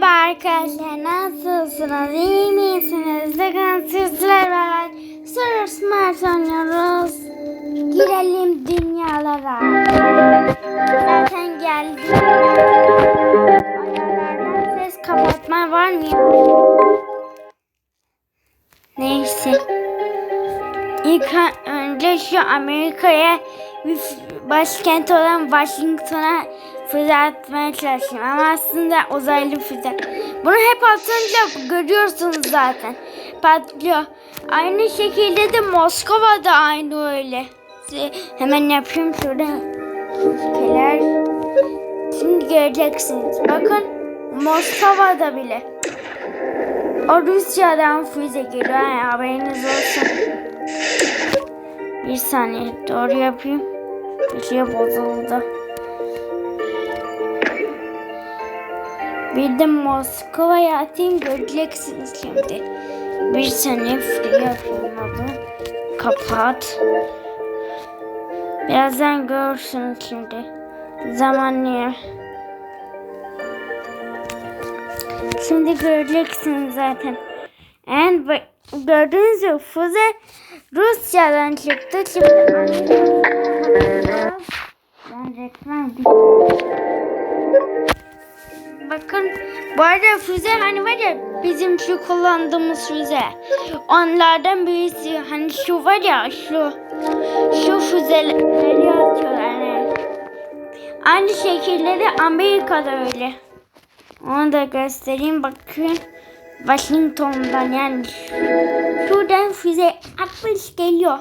Merhaba arkadaşlar, nasılsınız? İyi misiniz? Bugün sizlerle beraber Soru Smart oynuyoruz. Girelim dünyalara. Zaten geldik. Ayarlardan ses kapatma var mı? Neyse. İlk önce şu Amerika'ya başkent olan Washington'a füze atmaya çalışıyorum. Ama aslında uzaylı füze. Bunu hep atınca görüyorsunuz zaten. Patlıyor. Aynı şekilde de Moskova'da aynı öyle. Hemen yapayım şurada. Ülkeler. Şimdi göreceksiniz. Bakın Moskova'da bile. O Rusya'dan füze geliyor. Yani haberiniz olsun. Bir saniye doğru yapayım. Bir şey bozuldu. Bir de Moskova'ya atayım göreceksiniz şimdi. Bir saniye free yapayım. Kapat. Birazdan görürsünüz şimdi. Zamanlıyor. Şimdi göreceksiniz zaten. En gördüğünüz gibi füze Rusya'dan çıktı. Şimdi ben reklam Bakın bu arada füze hani var ya bizim şu kullandığımız füze. Onlardan birisi hani şu var ya şu şu füzeleri atıyorlar. Yani. Aynı şekilde de Amerika'da öyle. Onu da göstereyim bakın. Washington'dan yani şuradan füze atmış geliyor.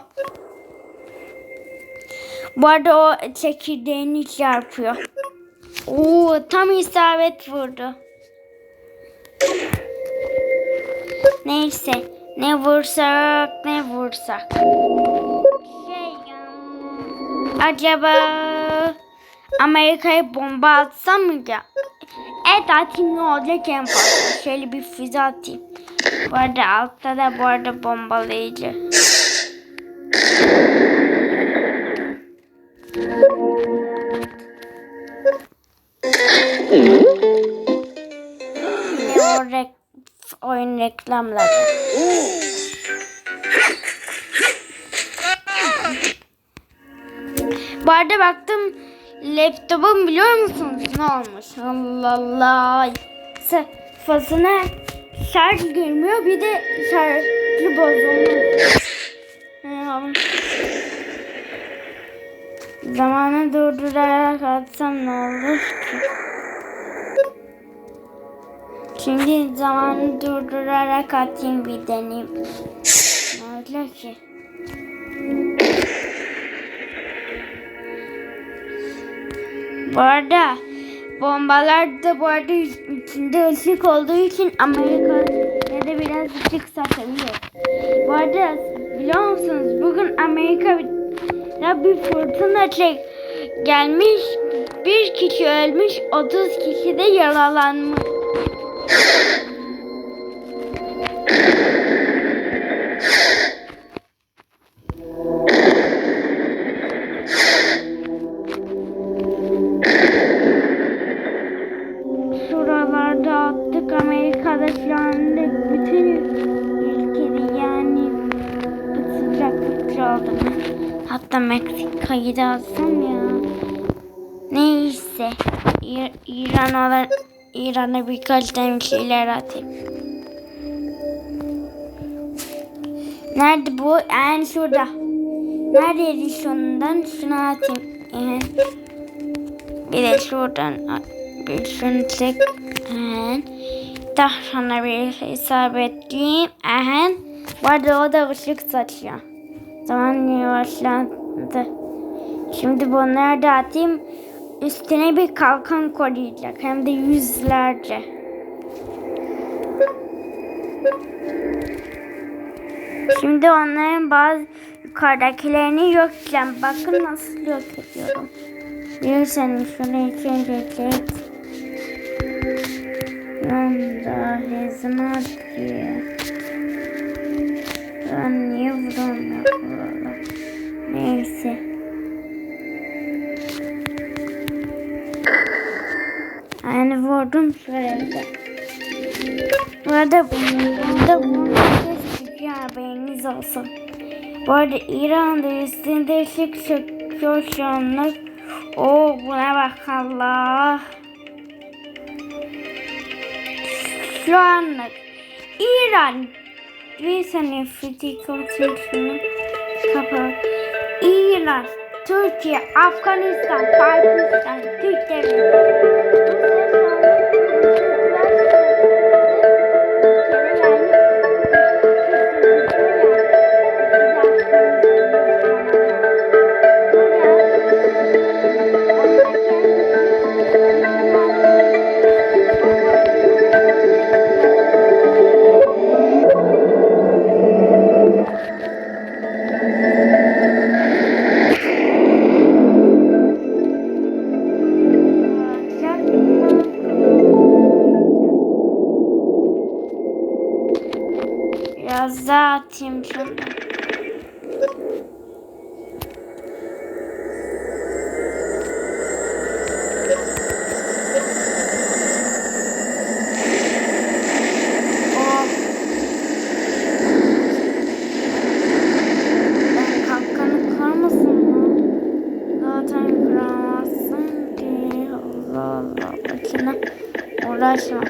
Bu arada o çekirdeğini çarpıyor. Oo tam isabet vurdu. Neyse ne vursak ne vursak. Şey, ya, acaba Amerika'ya bomba atsam mı ya? Evet atayım ne olacak en fazla. Şöyle bir füze atayım. Bu arada altta da bu arada bombalayıcı. O rek oyun reklamları. Bu arada baktım laptopum biliyor musunuz ne olmuş? Allah Allah. Sayfasına şarj girmiyor bir de şarjı bozulmuş. Zamanı durdurarak atsam ne olur ki? Şimdi zamanı durdurarak atayım bir deneyim. Ne olacak ki? Bu arada bombalar da bu arada içinde ışık olduğu için Amerika ya da biraz ışık satabiliyor. Bu arada biliyor musunuz bugün Amerika ya bir fırtına çek gelmiş bir kişi ölmüş 30 kişi de yaralanmış. Anda bütün ülkede yani sıcaklık oldu. Hatta Meksika'yı da alsam ya. Neyse. İr İran olan İran'a birkaç tane şeyler atayım. Nerede bu? Yani şurada. Neredeydi şundan? Şunu atayım. Yani bir de şuradan bir şunu çek. Aha. Sonra bir isabetleyeyim. Aha. Bu arada o da ışık saçıyor. Zaman yavaşlandı. Şimdi bunları da atayım. Üstüne bir kalkan koruyacak. Hem de yüzlerce. Şimdi onların bazı yukarıdakilerini yok edeceğim. Bakın nasıl yok ediyorum. Bir seni şunu içecek. Lan da diye. Ben niye vuramıyorum? Neyse. Yani vurdum bir de. Bu arada burada bunu çıkıyor haberiniz olsun. Bu arada İran'da üstünde ışık çıkıyor şu anlık. Oo buna bak Allah. Şu anlık. İran. Bir fizik olsun şunu kapat. İran, Türkiye, Afganistan, Pakistan, Türk Biraz daha atayım şunu. Oh. Allah Allah. Bakına uğraşma.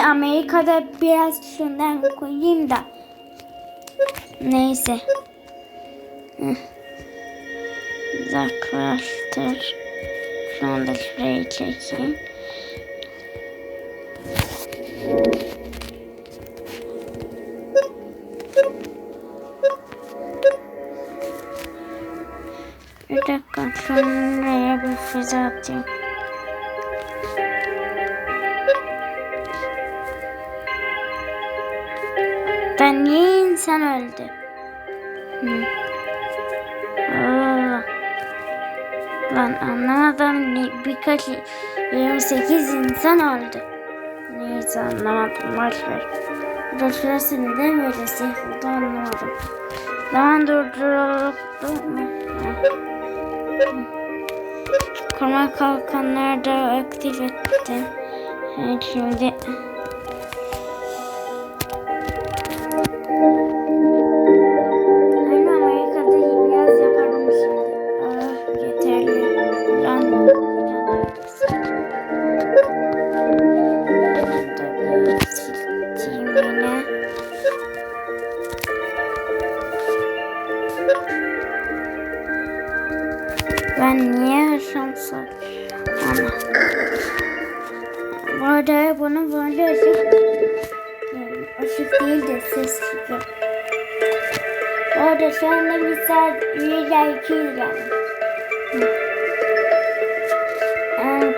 De Amerika'da biraz şundan koyayım da. Neyse. Uzaklaştır. Şu anda şurayı çekeyim. Bir dakika şuraya bir füze atayım. İnsan öldü? Hı. Lan anlamadım. Birkaç 28 insan öldü. Neyse anlamadım. Boş ver. Şurası neden böyle sihirli anlamadım. Zaman durduruldu mu? Koruma kalkanları da aktif. Evet şimdi bir saat 102 yani.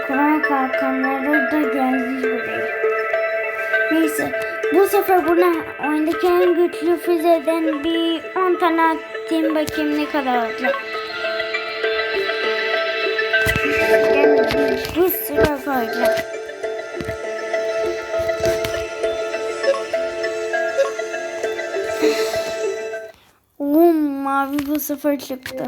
Kur'an da geldi buraya. Neyse bu sefer buna oyundaki en güçlü füzeden bir 10 tane atayım bakayım ne kadar olacak. Yani bir, sürü koyacağım. Mavi bu sefer çıktı.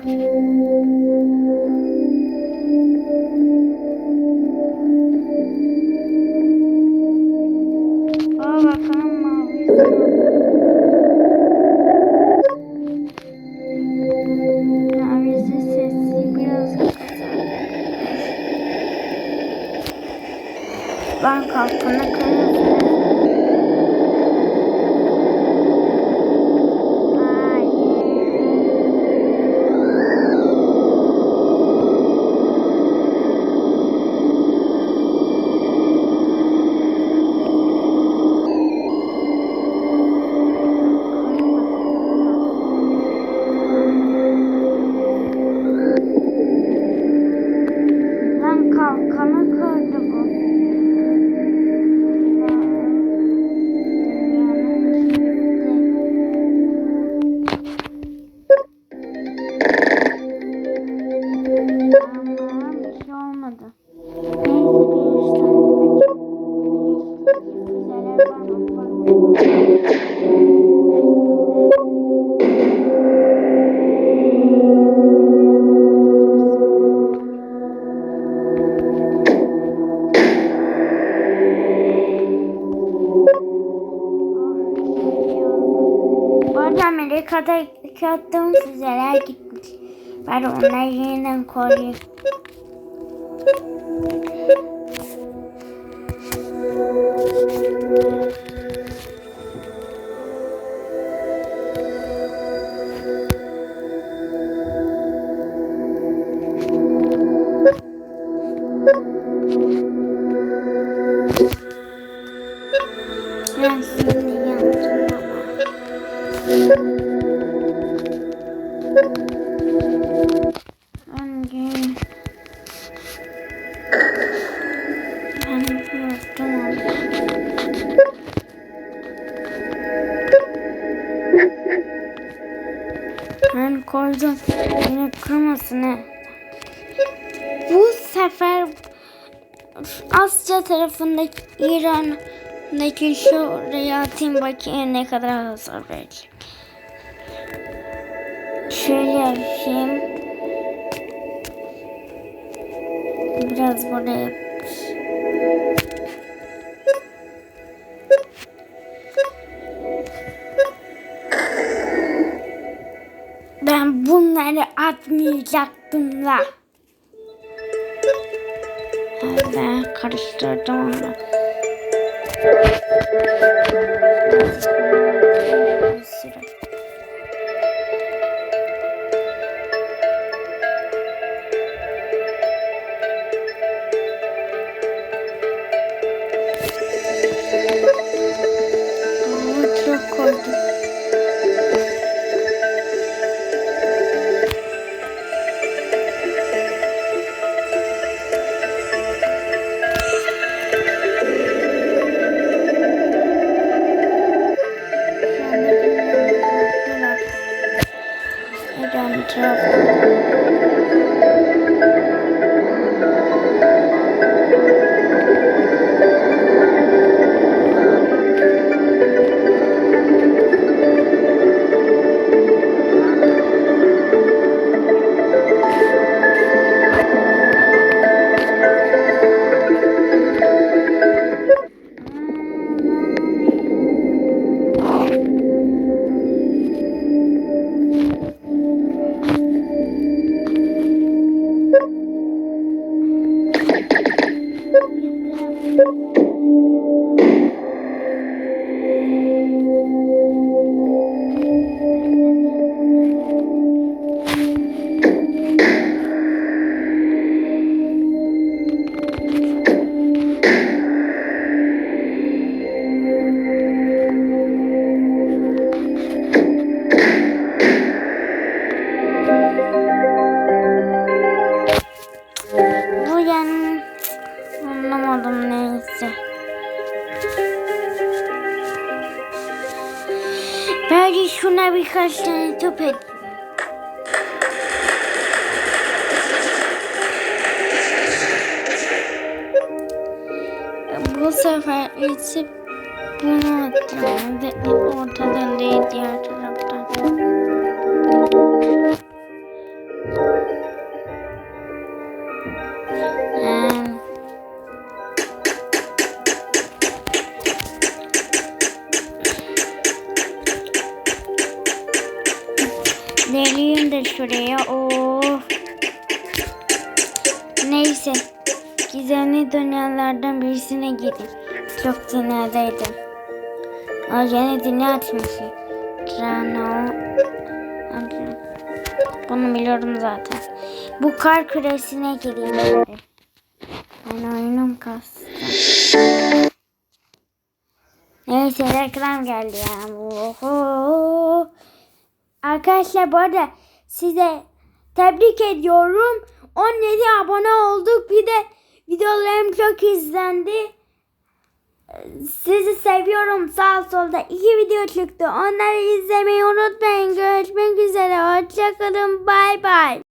Arkadaşlardan sizlere para o onları yeniden koruyayım. Yes. Asya tarafındaki İran'daki şuraya atayım bakayım ne kadar hasar verecek. Şöyle yapayım. Biraz buraya Ben bunları atmayacaktım da. Ben karıştırdım onu. Bir Bence şuna birkaç tane top et. Bu sefer itip bunu atacağım. Ortadan değil diğer şuraya. Of. Neyse. Gizemli dünyalardan birisine gidin. Çok dünyadaydım. O yeni dünya açmışım. Rano. Bunu biliyorum zaten. Bu kar küresine gireyim. Ben oyunum kastım. Neyse reklam geldi ya. Oho. Arkadaşlar bu arada size tebrik ediyorum. 17 abone olduk. Bir de videolarım çok izlendi. Sizi seviyorum. Sağ solda iki video çıktı. Onları izlemeyi unutmayın. Görüşmek üzere. Hoşçakalın. Bay bay.